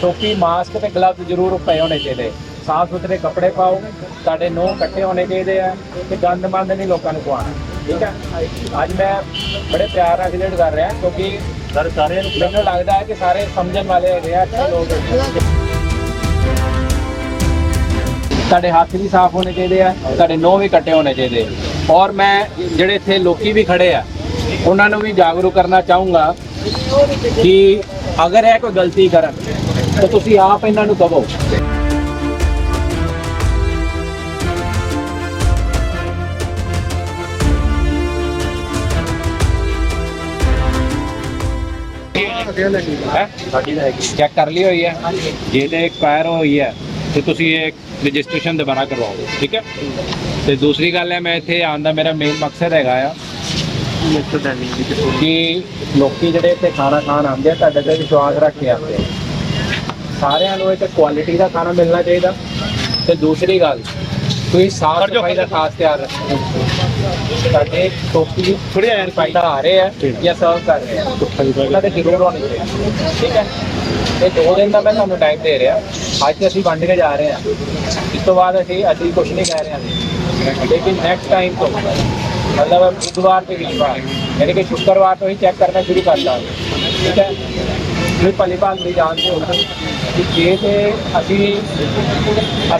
ਟੋਪੀ ਮਾਸਕ ਤੇ ਗਲਵਜ਼ ਜ਼ਰੂਰ ਪਏ ਹੋਣੇ ਚਾਹੀਦੇ। ਸਾਫ਼ ਸੁਥਰੇ ਕੱਪੜੇ ਪਾਓ ਤੁਹਾਡੇ ਨੋਹ ਇਕੱਠੇ ਹੋਣੇ ਚਾਹੀਦੇ ਆ ਤੇ ਗੰਦ ਮੰਦ ਨਹੀਂ ਲੋਕਾਂ ਨੂੰ ਖਵਾਉਣਾ ਠੀਕ ਹੈ ਅੱਜ ਮੈਂ ਬੜੇ ਪਿਆਰ ਨਾਲ ਵਿਜ਼ਿਟ ਕਰ ਰਿਹਾ ਕਿਉਂਕਿ ਸਰ ਸਾਰਿਆਂ ਨੂੰ ਮੈਨੂੰ ਲੱਗਦਾ ਹੈ ਕਿ ਸਾਰੇ ਸਮਝਣ ਵਾਲੇ ਹੈਗੇ ਆ ਅੱਛੇ ਲੋਕ। ਤੁਹਾਡੇ ਹੱਥ ਵੀ ਸਾਫ਼ ਹੋਣੇ ਚਾਹੀਦੇ ਆ ਤੁਹਾਡੇ ਨੋਹ ਵੀ ਕੱਟੇ ਹੋਣੇ ਚਾਹੀਦੇ। ਔਰ ਮੈਂ ਜਿਹੜੇ ਇੱਥੇ ਲੋਕੀ ਵੀ ਖੜੇ ਆ ਉਹਨਾਂ ਨੂੰ ਵੀ ਜਾਗਰੂਕ ਕਰਨਾ ਚਾਹੂੰਗਾ ਕਿ ਅਗਰ ਇਹ ਕੋਈ ਗਲਤੀ ਕਰਨ ਤਾਂ ਤੁਸੀਂ ਆਪ ਇਹਨਾਂ ਨੂੰ ਕਹੋ ਸਾਡੀ ਤਾਂ ਹੈਗੀ ਚੈੱਕ ਕਰ ਲਈ ਹੋਈ ਹੈ। ਜੇ ਤੇ ਐਕਸਪਾਇਰ ਹੋਈ ਹੈ, ਤੇ ਤੁਸੀਂ ਇਹ ਰਜਿਸਟ੍ਰੇਸ਼ਨ ਦੁਬਾਰਾ ਕਰਵਾਓ ਠੀਕ ਹੈ? ਤੇ ਦੂਸਰੀ ਗੱਲ ਹੈ, ਮੈਂ ਇੱਥੇ ਆਉਣ ਦਾ ਮੇਰਾ ਮੇਨ ਮਕਸਦ ਹੈਗਾ ਆ ਕਿ ਲੋਕੀ ਜਿਹੜੇ ਇੱਥੇ ਖਾਣਾ ਖਾਣ ਆਉਂਦੇ ਆ, ਤੁਹਾਡੇ ਤੇ ਵਿਸ਼ਵਾਸ ਰੱਖ ਕੇ ਆਉਂਦੇ ਆ ਸਾਰਿਆਂ ਨੂੰ ਇੱਥੇ ਕੁਆਲਿਟੀ ਦਾ ਖਾਣਾ ਮਿਲਣਾ ਚਾਹੀਦਾ। ਤੇ ਦੂਸਰੀ ਗੱਲ ਤੁਸੀਂ ਸਾਫ਼ ਸਫ਼ਾਈ ਦਾ ਖਾਸ ਧਿਆਨ ਰੱਖੋ। ਸਾਡੇ ਟੋਪੀ ਥੋੜੀ ਐਨ ਪਾਈ ਆ ਰਹੇ ਆ ਜਾਂ ਸਰਵ ਕਰ ਰਹੇ ਆ ਉਹਨਾਂ ਦੇ ਜ਼ਰੂਰ ਹੋਣੇ ਚਾਹੀਦੇ ਠੀਕ ਹੈ? ਇਹ ਦੋ ਦਿਨ ਦਾ ਮੈਂ ਤੁਹਾਨੂੰ ਟਾਈਮ ਦੇ ਰਿਹਾ। ਅੱਜ ਅਸੀਂ ਵੰਡ ਕੇ ਜਾ ਰਹੇ ਹਾਂ। ਇਸ ਤੋਂ ਬਾਅਦ ਅਸੀਂ ਅਸੀਂ ਕੁਝ ਨਹੀਂ ਕਹਿ ਰਹੇ ਹਾਂ। ਲੇਕਿਨ ਨੈਕਸਟ ਟਾਈਮ ਤੋਂ ਮਤਲਬ ਬੁੱਧਵਾਰ ਤੇ ਵੀਰਵਾਰ ਯਾਨੀ ਕਿ ਸ਼ੁੱਕਰਵਾਰ ਤੋਂ ਹੀ ਚੈੱਕ ਕਰਨਾ ਸ਼ੁਰੂ ਕਰ ਦਾਂਗੇ। ਠੀਕ ਹੈ? ਤੁਸੀਂ ਭਾਲ ਨਹੀਂ ਜਾਣਦੇ ਹੋ। ਕਿ ਜੇ ਤੇ ਅਸੀਂ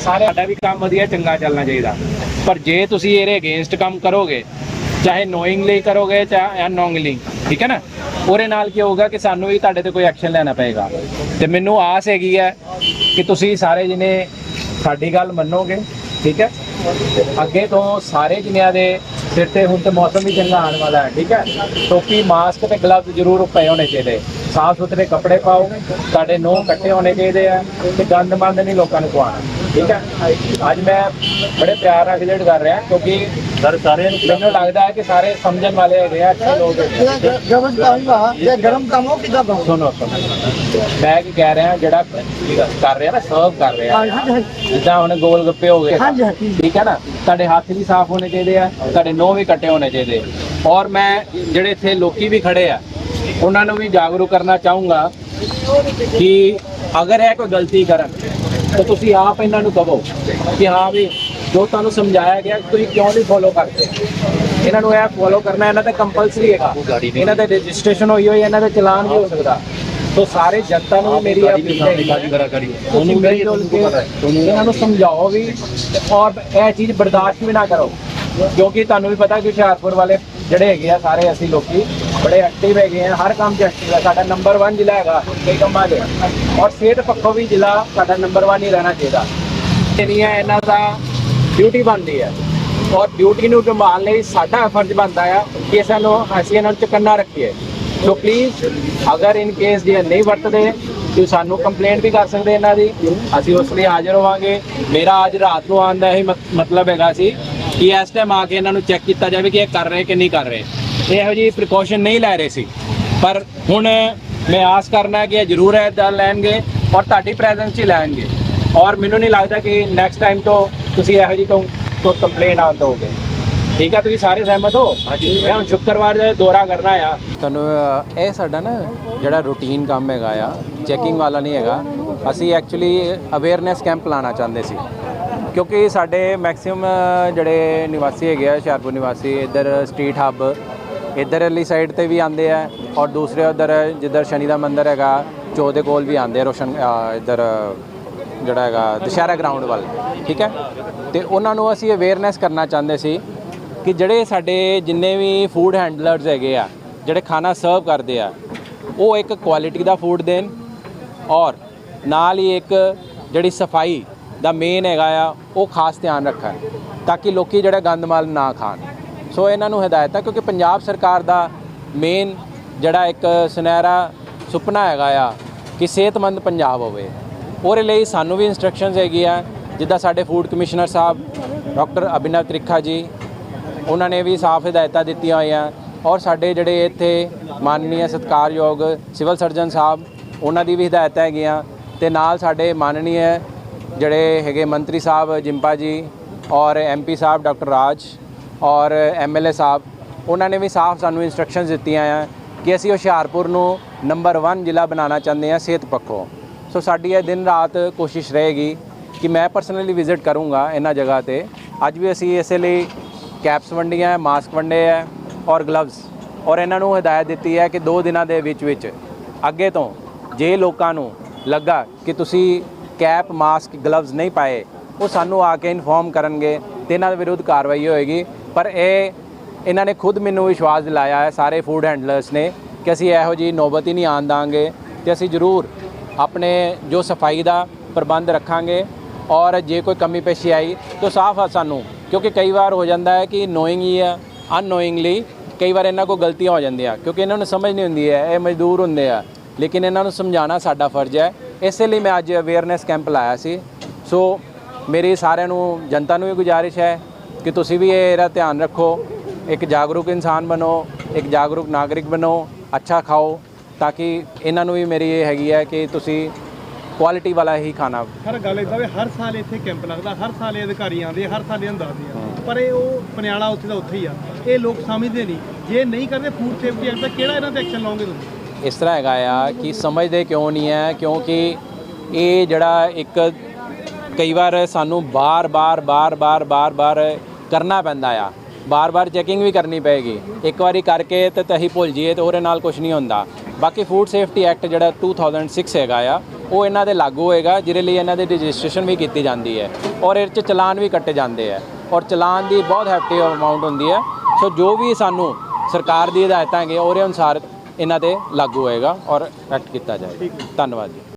ਸਾਰੇ ਸਾਡਾ ਵੀ ਕੰਮ ਵਧੀਆ, ਚੰਗਾ ਚੱਲਣਾ ਚਾਹੀਦਾ। ਪਰ ਜੇ ਤੁਸੀਂ ਇਹਦੇ ਅਗੇਂਸਟ ਕੰਮ ਕਰੋਗੇ, ਚਾਹੇ ਨੋਇੰਗਲੀ ਕਰੋਗੇ ਚਾਹੇ ਅਨਨੋਇੰਗਲੀ ਠੀਕ ਹੈ ਨਾ? ਉਹਦੇ ਨਾਲ ਕੀ ਹੋਊਗਾ ਕਿ ਸਾਨੂੰ ਵੀ ਤੁਹਾਡੇ ਤੇ ਕੋਈ ਐਕਸ਼ਨ ਲੈਣਾ ਪਏਗਾ। ਤੇ ਮੈਨੂੰ ਆਸ ਹੈਗੀ ਹੈ ਕਿ ਤੁਸੀਂ ਸਾਰੇ ਜਿਹਨੇ ਸਾਡੀ ਗੱਲ ਮੰਨੋਗੇ, ਠੀਕ ਹੈ? ਅੱਗੇ ਤੋਂ ਸਾਰੇ ਜਣਿਆਂ ਦੇ ਸਿਰ ਤੇ ਹੁਣ ਤੇ ਮੌਸਮ ਵੀ ਚੰਗਾ ਆਉਣ ਵਾਲਾ ਹੈ, ਠੀਕ ਹੈ? ਟੋਪੀ ਮਾਸਕ ਤੇ ਗਲਵਜ਼ ਜ਼ਰੂਰ ਪਏ ਹੋਣੇ ਚਾਹੀਦੇ। ਸਾਫ਼ ਸੁਥਰੇ ਕੱਪੜੇ ਪਾਓ ਤੁਹਾਡੇ ਨੋਹ ਇਕੱਠੇ ਹੋਣੇ ਚਾਹੀਦੇ ਆ ਤੇ ਗੰਦ ਮੰਦ ਨਹੀਂ ਲੋਕਾਂ ਨੂੰ ਖਵਾਉਣਾ ਠੀਕ ਹੈ ਅੱਜ ਮੈਂ ਬੜੇ ਪਿਆਰ ਨਾਲ ਵਿਜ਼ਿਟ ਕਰ ਰਿਹਾ ਕਿਉਂਕਿ ਸਰ ਸਾਰਿਆਂ ਨੂੰ ਮੈਨੂੰ ਲੱਗਦਾ ਹੈ ਕਿ ਸਾਰੇ ਸਮਝਣ ਵਾਲੇ ਹੈਗੇ ਆ ਅੱਛੇ ਲੋਕ। ਗਰਮ ਕੰਮ ਆ ਜੇ ਗਰਮ ਕੰਮ ਹੋ ਕਿਦਾਂ ਕੰਮ ਸੁਣੋ ਸੁਣੋ। ਮੈਂ ਕੀ ਕਹਿ ਰਿਹਾ ਜਿਹੜਾ ਕਰ ਰਿਹਾ ਨਾ ਸਰਵ ਕਰ ਰਿਹਾ। ਜਿੱਦਾਂ ਹੁਣ ਗੋਲ ਗੱਪੇ ਹੋ ਗਏ। ਹਾਂਜੀ ਹਾਂਜੀ। ਠੀਕ ਹੈ ਨਾ? ਤੁਹਾਡੇ ਹੱਥ ਵੀ ਸਾਫ਼ ਹੋਣੇ ਚਾਹੀਦੇ ਆ ਤੁਹਾਡੇ ਨੋਹ ਵੀ ਕੱਟੇ ਹੋਣੇ ਚਾਹੀਦੇ ਔਰ ਮੈਂ ਜਿਹੜੇ ਇੱਥੇ ਲੋਕੀ ਵੀ ਖੜੇ ਆ ਉਹਨਾਂ ਨੂੰ ਵੀ ਜਾਗਰੂਕ ਕਰਨਾ ਚਾਹੂੰਗਾ ਕਿ ਅਗਰ ਇਹ ਕੋਈ ਗਲਤੀ ਕਰਨ ਤਾਂ ਤੁਸੀਂ ਆਪ ਇਹਨਾਂ ਨੂੰ ਕਹੋ ਕਿ ਹਾਂ ਵੀ ਜੋ ਤੁਹਾਨੂੰ ਸਮਝਾਇਆ ਗਿਆ ਤੁਸੀਂ ਕਿਉਂ ਨਹੀਂ ਫੋਲੋ ਕਰਦੇ? ਇਹਨਾਂ ਨੂੰ ਇਹ ਫੋਲੋ ਕਰਨਾ ਇਹਨਾਂ ਤੇ ਕੰਪਲਸਰੀ ਹੈਗਾ। ਇਹਨਾਂ ਦੇ ਰਜਿਸਟ੍ਰੇਸ਼ਨ ਹੋਈ ਹੋਈ ਇਹਨਾਂ ਦਾ ਚਲਾਨ ਵੀ ਹੋ ਸਕਦਾ। ਸੋ ਸਾਰੇ ਜਨਤਾ ਨੂੰ ਮੇਰੀ ਅਪੀਲ ਹੈ ਇਹਨਾਂ ਨੂੰ ਸਮਝਾਓ ਵੀ ਤੇ ਔਰ ਇਹ ਚੀਜ਼ ਬਰਦਾਸ਼ਤ ਵੀ ਨਾ ਕਰੋ। ਕਿਉਂਕਿ ਤੁਹਾਨੂੰ ਵੀ ਪਤਾ ਕਿ ਹੁਸ਼ਿਆਰਪੁਰ ਵਾਲੇ ਜਿਹੜੇ ਹੈਗੇ ਆ ਸਾਰੇ ਅਸੀਂ ਲੋਕੀ ਬੜੇ ਐਕਟਿਵ ਹੈਗੇ ਆ। ਹਰ ਕੰਮ 'ਚ ਐਕਟਿਵ ਹੈ ਸਾਡਾ ਨੰਬਰ 1 ਜ਼ਿਲ੍ਹਾ ਹੈਗਾ ਕਈ ਕੰਮਾਂ 'ਚ। ਔਰ ਸਿਹਤ ਪੱਖੋਂ ਵੀ ਜ਼ਿਲ੍ਹਾ ਸਾਡਾ ਨੰਬਰ 1 ਹੀ ਰਹਿਣਾ ਚਾਹੀਦਾ। ਇਹ ਇਹਨਾਂ ਦਾ ਡਿਊਟੀ ਬਣਦੀ ਹੈ ਔਰ ਡਿਊਟੀ ਨੂੰ ਨਿਭਾਉਣ ਲਈ ਸਾਡਾ ਫਰਜ਼ ਬਣਦਾ ਆ ਕਿ ਸਾਨੂੰ ਅਸੀਂ ਇਹਨਾਂ ਨੂੰ ਚੁਕੰਨਾ ਰੱਖੀਏ। ਸੋ ਪਲੀਜ਼ ਅਗਰ ਇਨ ਕੇਸ ਜੇ ਨਹੀਂ ਵਰਤਦੇ ਤੁਸੀਂ ਸਾਨੂੰ ਕੰਪਲੇਂਟ ਵੀ ਕਰ ਸਕਦੇ ਇਹਨਾਂ ਦੀ। ਅਸੀਂ ਉਸ ਲਈ ਹਾਜ਼ਰ ਹੋਵਾਂਗੇ। ਮੇਰਾ ਅੱਜ ਰਾਤ ਨੂੰ ਆਉਣ ਦਾ ਇਹ ਮਤਲਬ ਹੈਗਾ ਸੀ ਕਿ ਇਸ ਟਾਈਮ ਆ ਕੇ ਇਹਨਾਂ ਨੂੰ ਚੈੱਕ ਕੀਤਾ ਜਾਵੇ ਕਿ ਇਹ ਕਰ ਰਹੇ ਕਿ ਨਹੀਂ ਕਰ ਰਹੇ। ਇਹ ਜਿਹੀ ਪ੍ਰੀਕਾਸ਼ਨ ਨਹੀਂ ਲੈ ਰਹੇ ਸੀ। ਪਰ ਹੁਣ ਮੈਂ ਆਸ ਕਰਨਾ ਹੈ ਕਿ ਇਹ ਜ਼ਰੂਰ ਇਹ ਦਾ ਲੈਣਗੇ ਔਰ ਤੁਹਾਡੀ ਪ੍ਰੈਜ਼ੈਂਸ 'ਚ ਹੀ ਲੈਣਗੇ। ਔਰ ਮੈਨੂੰ ਨਹੀਂ ਲੱਗਦਾ ਕਿ ਨੈਕਸਟ ਟਾਈਮ ਤੋਂ ਤੁਸੀਂ ਇਹੋ ਜਿਹੀ ਤੋਂ ਕੰਪਲੇਂਟ ਆਉਣ ਦੋਗੇ ਠੀਕ ਹੈ ਤੁਸੀਂ ਸਾਰੇ ਸਹਿਮਤ ਹੋ? ਹਾਂਜੀ। ਮੈਂ ਹੁਣ ਸ਼ੁੱਕਰਵਾਰ ਦਾ ਦੌਰਾ ਕਰਨਾ ਆ। ਤੁਹਾਨੂੰ ਇਹ ਸਾਡਾ ਨਾ ਜਿਹੜਾ ਰੂਟੀਨ ਕੰਮ ਹੈਗਾ ਆ ਚੈਕਿੰਗ ਵਾਲਾ ਨਹੀਂ ਹੈਗਾ। ਅਸੀਂ ਐਕਚੁਅਲੀ ਅਵੇਅਰਨੈਸ ਕੈਂਪ ਲਾਣਾ ਚਾਹੁੰਦੇ ਸੀ। ਕਿਉਂਕਿ ਸਾਡੇ ਮੈਕਸਿਮਮ ਜਿਹੜੇ ਨਿਵਾਸੀ ਹੈਗੇ ਆ, ਹੁਸ਼ਿਆਰਪੁਰ ਨਿਵਾਸੀ, ਇੱਧਰ ਸਟਰੀਟ ਹੱਬ ਇੱਧਰਲੀ ਸਾਈਡ ਤੇ ਵੀ ਆਉਂਦੇ ਆ ਔਰ ਦੂਸਰੇ ਉਧਰ ਜਿੱਧਰ ਸ਼ਨੀ ਦਾ ਮੰਦਿਰ ਹੈਗਾ, ਚੋ ਦੇ ਕੋਲ ਵੀ ਆਉਂਦੇ ਆ ਰੋਸ਼ਨ ਇੱਧਰ, ਜਿਹੜਾ ਹੈਗਾ, ਦੁਸ਼ਹਿਰਾ ਗਰਾਊਂਡ ਵੱਲ, ਠੀਕ ਹੈ? ਤੇ ਉਹਨਾਂ ਨੂੰ ਅਸੀਂ ਅਵੇਅਰਨੈਸ ਕਰਨਾ ਚਾਹੁੰਦੇ ਸੀ ਕਿ ਜਿਹੜੇ ਸਾਡੇ ਜਿੰਨੇ ਵੀ ਫੂਡ ਹੈਂਡਲਰਸ ਹੈਗੇ ਆ, ਜਿਹੜੇ ਖਾਣਾ ਸਰਵ ਕਰਦੇ ਆ, ਉਹ ਇੱਕ ਕੁਆਲਿਟੀ ਦਾ ਫੂਡ ਦੇਣ ਔਰ ਨਾਲ ਹੀ ਇੱਕ ਜਿਹੜੀ ਸਫ਼ਾਈ ਦਾ ਮੇਨ ਹੈਗਾ ਆ, ਉਹ ਖਾਸ ਧਿਆਨ ਰੱਖਣ ਤਾਂ ਕਿ ਲੋਕੀ ਜਿਹੜਾ ਗੰਦ ਮਾਲ ਨਾ ਖਾਣ। ਸੋ ਇਹਨਾਂ ਨੂੰ ਹਦਾਇਤ ਹੈ ਕਿਉਂਕਿ ਪੰਜਾਬ ਸਰਕਾਰ ਦਾ ਮੇਨ ਜਿਹੜਾ ਇੱਕ ਸੁਨਹਿਰਾ ਸੁਪਨਾ ਹੈਗਾ ਆ, ਕਿ ਸਿਹਤਮੰਦ ਪੰਜਾਬ ਹੋਵੇ। ਉਹਦੇ ਲਈ ਸਾਨੂੰ ਵੀ ਇਨਸਟਰਕਸ਼ਨਸ ਹੈਗੀ ਆ, ਜਿੱਦਾਂ ਸਾਡੇ ਫੂਡ ਕਮਿਸ਼ਨਰ ਸਾਹਿਬ, ਡਾਕਟਰ ਅਭਿਨਵ ਤ੍ਰਿਖਾ ਜੀ, ਉਹਨਾਂ ਨੇ ਵੀ ਸਾਫ਼ ਹਦਾਇਤਾਂ ਦਿੱਤੀਆਂ ਹੋਈਆਂ। ਔਰ ਸਾਡੇ ਜਿਹੜੇ ਇੱਥੇ ਮਾਨਨੀय ਸਤਿਕਾਰਯੋਗ ਸਿਵਲ ਸਰਜਨ ਸਾਹਿਬ, ਉਹਨਾਂ ਦੀ ਵੀ ਹਦਾਇਤਾਂ ਹੈਗੀਆਂ। ਤੇ ਨਾਲ ਸਾਡੇ ਮਾਨਨੀय ਜਿਹੜੇ ਹੈਗੇ ਮੰਤਰੀ ਸਾਹਿਬ ਜਿੰਪਾ ਜੀ ਔਰ ਐਮਪੀ ਸਾਹਿਬ ਡਾਕਟਰ ਰਾਜ ਔਰ ਐਮਐਲਏ ਸਾਹਿਬ, ਉਹਨਾਂ ਨੇ ਵੀ ਸਾਫ਼ ਸਾਨੂੰ ਇਨਸਟਰਕਸ਼ਨਸ ਦਿੱਤੀਆਂ ਆ ਕਿ ਅਸੀਂ ਹੁਸ਼ਿਆਰਪੁਰ ਨੂੰ ਨੰਬਰ 1 ਜ਼ਿਲ੍ਹਾ ਬਣਾਉਣਾ ਚਾਹੁੰਦੇ ਹਾਂ, ਸਿਹਤ ਪੱਖੋਂ। ਸੋ ਸਾਡੀ ਇਹ ਦਿਨ ਰਾਤ ਕੋਸ਼ਿਸ਼ ਰਹੇਗੀ ਕਿ ਮੈਂ ਪਰਸਨਲੀ ਵਿਜ਼ਿਟ ਕਰੂੰਗਾ ਇਹਨਾਂ ਜਗ੍ਹਾ ਤੇ। ਅੱਜ ਵੀ ਅਸੀਂ ਇਸੇ ਲਈ ਕੈਪਸ ਵੰਡੀਆਂ ਮਾਸਕ ਵੰਡੇ ਹੈ ਔਰ ਗਲਵਸ ਔਰ ਇਹਨਾਂ ਨੂੰ ਹਦਾਇਤ ਦਿੱਤੀ ਹੈ ਕਿ 2 ਦਿਨਾਂ ਦੇ ਵਿੱਚ ਵਿੱਚ ਅੱਗੇ ਤੋਂ ਜੇ ਲੋਕਾਂ ਨੂੰ ਲੱਗਾ ਕਿ ਤੁਸੀਂ ਕੈਪ, ਮਾਸਕ ਗਲਵਜ਼ ਨਹੀਂ ਪਾਏ, ਉਹ ਸਾਨੂੰ ਆ ਕੇ ਇਨਫੋਰਮ ਕਰਨਗੇ ਤੇ ਇਹਨਾਂ ਦੇ ਵਿਰੁੱਧ ਕਾਰਵਾਈ ਹੋਏਗੀ। ਪਰ ਇਹ, ਇਹਨਾਂ ਨੇ ਖੁਦ ਮੈਨੂੰ ਵਿਸ਼ਵਾਸ ਦਿਲਾਇਆ ਹੈ, ਸਾਰੇ ਫੂਡ ਹੈਂਡਲਰਸ ਨੇ, ਕਿ ਅਸੀਂ ਇਹੋ ਜੀ ਨੌਬਤ ਹੀ ਨਹੀਂ ਆਉਣ ਦਾਂਗੇ ਤੇ ਅਸੀਂ ਜ਼ਰੂਰ ਆਪਣੇ ਜੋ ਸਫ਼ਾਈ ਦਾ ਪ੍ਰਬੰਧ ਰੱਖਾਂਗੇ ਔਰ ਜੇ ਕੋਈ ਕਮੀ ਪੇਸ਼ੀ ਆਈ ਤਾਂ ਸਾਫ਼ ਆ ਸਾਨੂੰ, ਕਿਉਂਕਿ ਕਈ ਵਾਰ ਹੋ ਜਾਂਦਾ ਹੈ ਕਿ ਨੋਇੰਗ ਹੀ ਆ ਅਨਨੋਇੰਗਲੀ ਕਈ ਵਾਰ ਇਹਨਾਂ ਕੋਲ ਗਲਤੀਆਂ ਹੋ ਜਾਂਦੀਆਂ, ਕਿਉਂਕਿ ਇਹਨਾਂ ਨੂੰ ਸਮਝ ਨਹੀਂ ਹੁੰਦੀ ਹੈ, ਇਹ ਮਜ਼ਦੂਰ ਹੁੰਦੇ ਆ। ਲੇਕਿਨ ਇਹਨਾਂ ਨੂੰ ਸਮਝਾਉਣਾ ਸਾਡਾ ਫਰਜ਼ ਹੈ ਇਸੇ ਲਈ ਮੈਂ ਅੱਜ ਅਵੇਅਰਨੈਸ ਕੈਂਪ ਲਾਇਆ ਸੀ। ਸੋ ਮੇਰੀ ਸਾਰਿਆਂ ਨੂੰ ਜਨਤਾ ਨੂੰ ਵੀ ਗੁਜ਼ਾਰਿਸ਼ ਹੈ ਕਿ ਤੁਸੀਂ ਵੀ ਇਹ ਇਹਦਾ ਧਿਆਨ ਰੱਖੋ। ਇੱਕ ਜਾਗਰੂਕ ਇਨਸਾਨ ਬਣੋ ਇੱਕ ਜਾਗਰੂਕ ਨਾਗਰਿਕ ਬਣੋ ਅੱਛਾ ਖਾਓ ਤਾਂ ਕਿ ਇਹਨਾਂ ਨੂੰ ਵੀ ਮੇਰੀ ਇਹ ਹੈਗੀ ਹੈ ਕਿ ਤੁਸੀਂ ਕੁਆਲਿਟੀ ਵਾਲਾ ਹੀ ਖਾਣਾ। ਹਰ ਗੱਲ ਇਦਾਂ ਵੀ ਹਰ ਸਾਲ ਇੱਥੇ ਕੈਂਪ ਲੱਗਦਾ ਹਰ ਸਾਲ ਇਹ ਅਧਿਕਾਰੀ ਆਉਂਦੇ ਹਰ ਸਾਲ ਇਹ ਦੱਸਦੇ ਆ। ਪਰ ਇਹ ਉਹ ਪਨਿਆਲਾ ਉੱਥੇ ਦਾ ਉੱਥੇ ਹੀ ਆ। ਇਹ ਲੋਕ ਸਮਝਦੇ ਨਹੀਂ। ਜੇ ਨਹੀਂ ਕਰਦੇ ਫੂਡ ਸੇਫਟੀ ਐਕਟ ਦਾ ਕਿਹੜਾ ਇਹਨਾਂ ਤੇ ਐਕਸ਼ਨ ਲਓਗੇ ਤੁਸੀਂ? ਇਸ ਤਰ੍ਹਾਂ ਹੈਗਾ ਆ ਕਿ ਸਮਝਦੇ ਕਿਉਂ ਨਹੀਂ ਹੈ ਕਿਉਂਕਿ ਇਹ ਜਿਹੜਾ ਇੱਕ ਕਈ ਵਾਰ ਸਾਨੂੰ ਬਾਰ-ਬਾਰ ਬਾਰ-ਬਾਰ ਬਾਰ-ਬਾਰ ਕਰਨਾ ਪੈਂਦਾ ਆ। ਬਾਰ-ਬਾਰ ਚੈਕਿੰਗ ਵੀ ਕਰਨੀ ਪਏਗੀ। ਇੱਕ ਵਾਰੀ ਕਰਕੇ ਤੇ ਤਹੀਂ ਭੁੱਲ ਜਾਈਏ ਤੇ ਉਹਦੇ ਨਾਲ ਕੁਝ ਨਹੀਂ ਹੁੰਦਾ। ਬਾਕੀ ਫੂਡ ਸੇਫਟੀ ਐਕਟ ਜਿਹੜਾ 2006 ਹੈਗਾ ਆ, ਉਹ ਇਹਨਾਂ ਦੇ ਲਾਗੂ ਹੋਏਗਾ, ਜਿਹਦੇ ਲਈ ਇਹਨਾਂ ਦੀ ਰਜਿਸਟ੍ਰੇਸ਼ਨ ਵੀ ਕੀਤੀ ਜਾਂਦੀ ਹੈ। ਔਰ ਇਹਦੇ 'ਚ ਚਲਾਨ ਵੀ ਕੱਟੇ ਜਾਂਦੇ ਆ। ਔਰ ਚਲਾਨ ਦੀ ਬਹੁਤ ਹੈਫਟੀ ਅਮਾਉਂਟ ਹੁੰਦੀ ਹੈ। ਸੋ ਜੋ ਵੀ ਸਾਨੂੰ ਸਰਕਾਰ ਦੀ ਹਦਾਇਤਾਂ ਹੈਗੀਆਂ, ਉਹਦੇ ਅਨੁਸਾਰ ਇਹਨਾਂ ਤੇ ਲਾਗੂ ਹੋਏਗਾ ਔਰ ਐਕਟ ਕੀਤਾ ਜਾਏਗਾ। ਧੰਨਵਾਦ ਜੀ।